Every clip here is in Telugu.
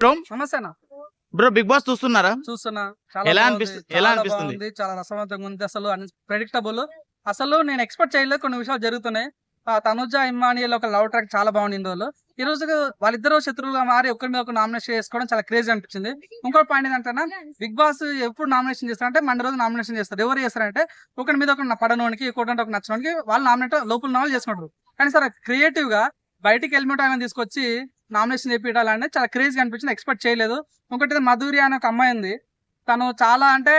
బ్రో సమస్యనా? బ్రో బిగ్ బాస్ చూస్తున్నారా? చూస్తున్నా. ఎలా అనిపిస్తుంది? ఎలా అనిపిస్తుంది? చాలా రసవంతంగా ఉంది అసలు ప్రెడిక్టబుల్ అసలు నేను ఎక్స్పెక్ట్ చేయలేదు కొన్ని విషయాలు జరుగుతున్నాయి. తనుజ ఇమ్మానియల్ ఒక లవ్ ట్రాక్ చాలా బాగుంది ఇందులో. ఈ రోజు వాళ్ళిద్దరూ శత్రువులుగా మారి ఒకరి మీద ఒక నామినేషన్ చేసుకోవడం చాలా క్రేజీ అనిపించింది. ఇంకో పాయింట్ ఏంటంటే బిగ్ బాస్ ఎప్పుడు నామినేషన్ చేస్తారంటే మండే రోజు నామినేషన్ చేస్తారు. ఎవరు చేస్తారంటే ఒకరి మీద ఒక పడనోనికి ఇంకోటి ఒక నచ్చడానికి వాళ్ళు నామినేట్ లోపల వాళ్ళు చేసుకుంటారు. కానీ సార్ క్రియేటివ్గా బయటికి హెల్మెట్ ఆయన తీసుకొచ్చి నామినేషన్ చేపించాలంటే చాలా క్రేజీ అనిపించింది ఎక్స్పెక్ట్ చేయలేదు. ఇంకోటి మధురి అనే ఒక అమ్మాయి ఉంది. తను చాలా అంటే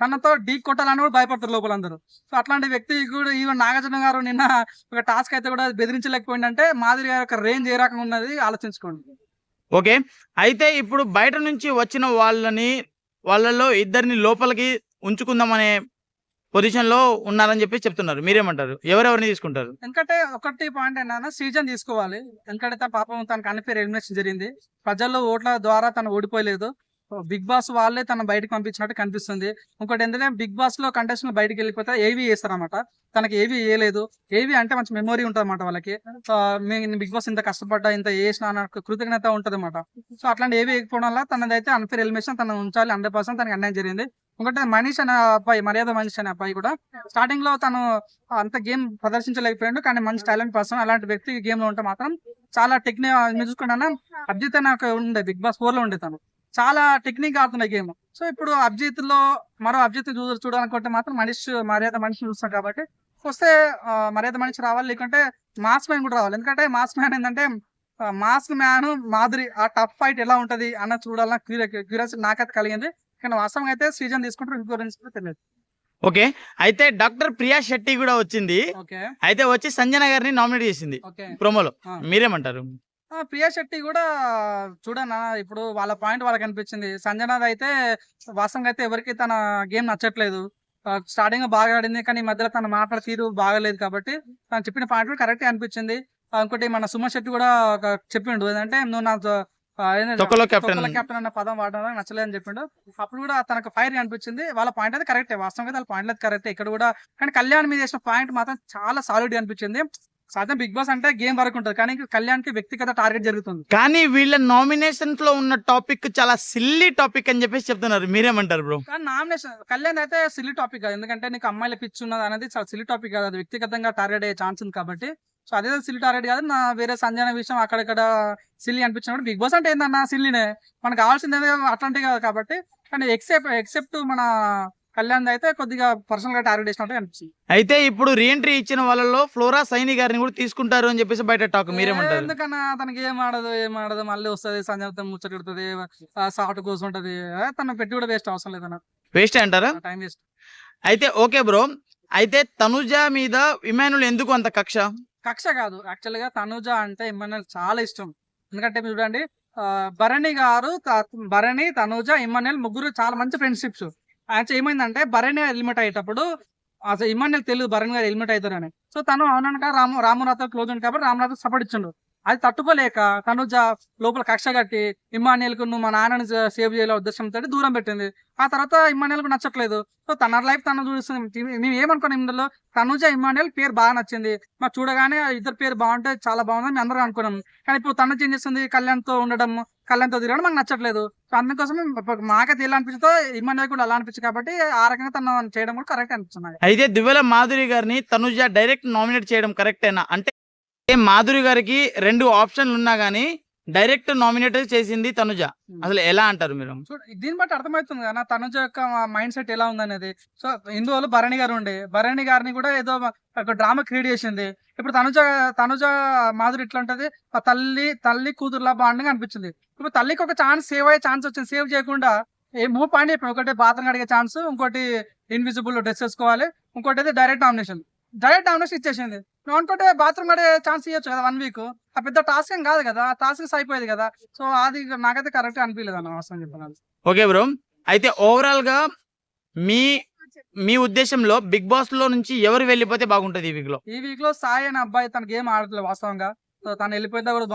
తనతో డీ కొట్టాలని కూడా భయపడతారు లోపలందరూ. సో అట్లాంటి వ్యక్తి కూడా ఈవెన్ నాగార్జున గారు నిన్న ఒక టాస్క్ అయితే కూడా బెదిరించలేకపోయిందంటే మాధురి గారి యొక్క రేంజ్ ఏ రకంగా ఉన్నది ఆలోచించుకోండి. ఓకే. అయితే ఇప్పుడు బయట నుంచి వచ్చిన వాళ్ళని వాళ్ళలో ఇద్దరిని లోపలికి ఉంచుకుందామనే పొజిషన్లో ఉన్నారని చెప్పి చెప్తున్నారు. మీరేమంటారు? ఎవరెవరిని తీసుకుంటారు? ఎందుకంటే ఒకటి పాయింట్ ఏంటన్నా సీజన్ తీసుకోవాలి. ఎందుకంటే తన పాపం తనకు అన్ఫేర్ ఎలిమినేషన్ జరిగింది. ప్రజల్లో ఓట్ల ద్వారా తను ఓడిపోయలేదు. బిగ్ బాస్ వాళ్ళే తన బయటకు పంపించినట్టు కనిపిస్తుంది. ఇంకోటి ఏంటంటే బిగ్ బాస్లో కంటెస్టెంట్ బయటకు వెళ్ళిపోతే ఏవి చేస్తారన్నమాట. తనకి ఏవి వేయలేదు ఏవి అంటే మంచి మెమొరీ ఉంటుంది అనమాట వాళ్ళకి. సో మేము బిగ్ బాస్ ఇంత కష్టపడ్డా ఇంత చేసిన అన్న కృతజ్ఞత ఉంటుంది అనమాట సో అట్లాంటి ఏవి వేయకపోవడం వల్ల తనదైతే అన్ఫేర్ ఎలిమినేషన్ తను ఉంచాలి హండ్రెడ్ పర్సెంట్ తనకి అన్యాయం జరిగింది. ఇంకోటి మనీష్ అనే అబ్బాయి మర్యాద మనీష్ అనే అబ్బాయి కూడా స్టార్టింగ్లో తను అంత గేమ్ ప్రదర్శించలేకపోయాడు. కానీ మంచి టాలెంట్ పర్సన్ అలాంటి వ్యక్తి గేమ్లో ఉంటే మాత్రం చాలా టెక్నిక్ మీరు చూసుకుంటా అభిజిత్ నాకు ఉండే బిగ్ బాస్ ఫోర్లో ఉండే తను. చాలా టెక్నిక్ ఆడుతున్నాయి గేమ్. సో ఇప్పుడు అభిజిత్లో మరో అభిజిత్ చూ చూడాలనుకుంటే మాత్రం మనిషి మర్యాద మనిషి చూస్తాం కాబట్టి వస్తే మర్యాద మనిషి రావాలి. లేకుంటే మాస్ మ్యాన్ కూడా రావాలి. ఎందుకంటే మాస్ మ్యాన్ ఏంటంటే మాస్క్ మ్యాన్ మాదిరి ఆ టఫ్ ఫైట్ ఎలా ఉంటది అన్న చూడాలని క్యూరియాసిటీ నాకైతే కలిగింది. కానీ వాస్తవం అయితే సీజన్ తీసుకుంటారు గురించి కూడా తెలియదు. ఓకే. అయితే డాక్టర్ ప్రియా శెట్టి కూడా వచ్చింది. అయితే వచ్చి సంజన గారిని నామినేట్ చేసింది. ప్రోమోలో. మీరేమంటారు? ఆ, ప్రియా శెట్టి కూడా చూడనా ఇప్పుడు వాళ్ళ పాయింట్ వాళ్ళకి అనిపించింది. సంజనాది అయితే వాస్తవంగా అయితే ఎవరికి తన గేమ్ నచ్చట్లేదు. స్టార్టింగ్ బాగా ఆడింది కానీ ఈ మధ్యలో తన మాటల తీరు బాగలేదు కాబట్టి తను చెప్పిన పాయింట్ కూడా కరెక్ట్ అనిపించింది ఇంకోటి మన సుమన్ శెట్టి కూడా చెప్పిండు ఏంటంటే నువ్వు నా తొక్కలో. తొక్కలో captain అన్న పదం వాడడం నచ్చలేదు అని చెప్పిండు. అప్పుడు కూడా తనకు ఫైర్ అనిపించింది. వాళ్ళ పాయింట్ అయితే కరెక్టే వాస్తవంగా వాళ్ళ పాయింట్ అయితే కరెక్టే ఇక్కడ కూడా కానీ కళ్యాణ్ మీద చేసిన పాయింట్ మాత్రం చాలా సాలిడ్ అనిపించింది. సాధారణ బిగ్ బాస్ అంటే గేమ్ వరకు ఉంటుంది. కానీ కళ్యాణ్కి వ్యక్తిగత టార్గెట్ జరుగుతుంది. కానీ వీళ్ళ నామినేషన్స్లో ఉన్న టాపిక్ చాలా సిల్లీ టాపిక్ అని చెప్పేసి చెప్తున్నారు. మీరేమంటారు బ్రో కానీ నామినేషన్ కళ్యాణ్ అయితే సిల్లీ టాపిక్ కాదు. ఎందుకంటే నీకు అమ్మాయిల పిచ్చి ఉన్నది అనేది చాలా సిల్లీ టాపిక్ కాదు. అది వ్యక్తిగతంగా టార్గెట్ అయ్యే ఛాన్స్ ఉంది కాబట్టి. సో అదే సిల్లీ టార్గెట్ కాదు నా వేరే సంజన విషయం అక్కడక్కడ సిల్లీ అనిపించినప్పుడు బిగ్ బాస్ అంటే ఏందన్నా సిల్లీనే? మనకు కావాల్సింది ఏదో అట్లాంటివి కాదు కాబట్టి. కానీ ఎక్సెప్ట్ ఎక్సెప్ట్ మన కళ్యాణ్ అయితే కొద్దిగా పర్సనల్గా టార్గెట్ చేసినట్టు అనిపించింది అయితే ఇప్పుడు రీఎంట్రీ ఇచ్చిన వాళ్ళలో ఫ్లోరా సైని గారిని కూడా తీసుకుంటారు అని చెప్పేసి బయట టాక్ మీరేమంటారు? ఎందుకన్నా తనకి ఏం ఆడదు ఏం ఆడదు మళ్ళీ వస్తుంది సంజయ్ ముచ్చటెడుతుంది సాటు కూర్చుంటది ఏ, తను పెట్టి కూడా వేస్ట్ అవసరం లేదు వేస్ట్ అంటారా? టైం వేస్ట్ అయితే ఓకే బ్రో. అయితే తనుజ మీద ఇమానుల్ ఎందుకు అంత కక్ష? కక్ష కాదు. యాక్చువల్గా తనుజ అంటే ఇమ్మనల్ చాలా ఇష్టం. ఎందుకంటే మీరు చూడండి భరణి గారు భరణి తనుజ ఇమ్మనల్ ముగ్గురు చాలా మంచి ఫ్రెండ్షిప్స్. యాక్చువల్ ఏమైందంటే భరణి హెల్మెట్ అయ్యేటప్పుడు అసలు ఇమ్మనల్ తెలుగు భరణి గారు అవుతారు అవుతారని. సో తను అవునక రాము రామునాథ్ క్లోజ్ ఉంది కాబట్టి రామనాథ్ సపోర్ట్ ఇచ్చిండు. అది తట్టుకోలేక కనుజ లోపల కక్ష కట్టి ఇమ్మానియల్కు నువ్వు మా నాన్నని సేవ్ చేయాల ఉద్దేశంతో దూరం పెట్టింది. ఆ తర్వాత ఇమ్మానియల్కు నచ్చట్లేదు. సో తన లైఫ్ తను చూస్తుంది. మేము ఏమనుకున్నాం ఇందులో? తనుజ ఇమ్మానియల్ పేరు బాగా నచ్చింది. మాకు చూడగానే ఇద్దరు పేరు బాగుంటే చాలా బాగుందని మేము అందరం అనుకున్నాం. కానీ ఇప్పుడు తను చేంజ్ చేస్తుంది? కళ్యాణ్తో ఉండడం కళ్యాణ్తో తిరగడం మాకు నచ్చట్లేదు. సో అందుకోసం మాకైతే ఎలా అనిపించిందో ఇమ్మానియల్ కూడా అలా అనిపించింది కాబట్టి ఆ రకంగా తను చేయడం కూడా కరెక్ట్ అనిపిస్తుంది. అయితే దివ్యల మాధురి గారిని తనుజ డైరెక్ట్ నామినేట్ చేయడం కరెక్టేనా అంటే మాధురి గారికి రెండు ఆప్షన్లు ఉన్నా గానీ డైరెక్ట్ నామినేట్ చేసింది తనుజ. అసలు ఎలా అంటారు మీరు? దీన్ని బట్టి అర్థమవుతుంది కదా తనుజ యొక్క మైండ్ సెట్ ఎలా ఉందనేది. సో ఇందువల్ల భరణి గారు ఉండే. భరణి గారిని కూడా ఏదో ఒక డ్రామా క్రియేట్ చేసింది. ఇప్పుడు తనుజ తనుజ మాధురి ఎట్లా ఉంటది? తల్లి తల్లి కూతురులా బాండింగ్ అనిపించింది ఇప్పుడు తల్లికి ఒక ఛాన్స్ సేవ్ అయ్యే ఛాన్స్ వచ్చింది. సేవ్ చేయకుండా ఏ మూవ్ పాయింట్ చెప్పాను. ఒకటి బాత్రూమ్ అడిగే ఛాన్స్ ఇంకోటి ఇన్విజిబుల్ డ్రెస్ వేసుకోవాలి. ఇంకోటి అయితే డైరెక్ట్ నామినేషన్ డైరెక్ట్ నామినేషన్ ఇచ్చేసింది. నువ్వు అనుకుంటే బాత్రూమ్ అడిగే ఛాన్స్ ఇవ్వచ్చు కదా వన్ వీక్ ఆ పెద్ద టాస్క్ ఏం కాదు కదా టాస్క్ అయిపోయేది కదా. సో అది నాకైతే కరెక్ట్ అనిపించలేదు అన్న అవసరం చెప్పాను ఓకే బ్రో అయితే ఓవరాల్గా మీ మీ ఉద్దేశంలో బిగ్ బాస్లో నుంచి ఎవరు వెళ్ళిపోతే బాగుంటది ఈ వీక్లో? ఈ వీక్లో సాయి అనే అబ్బాయి తన గేమ్ ఆడట్లేదు వాస్తవంగా. సో తను వెళ్ళిపోయిందా కూడా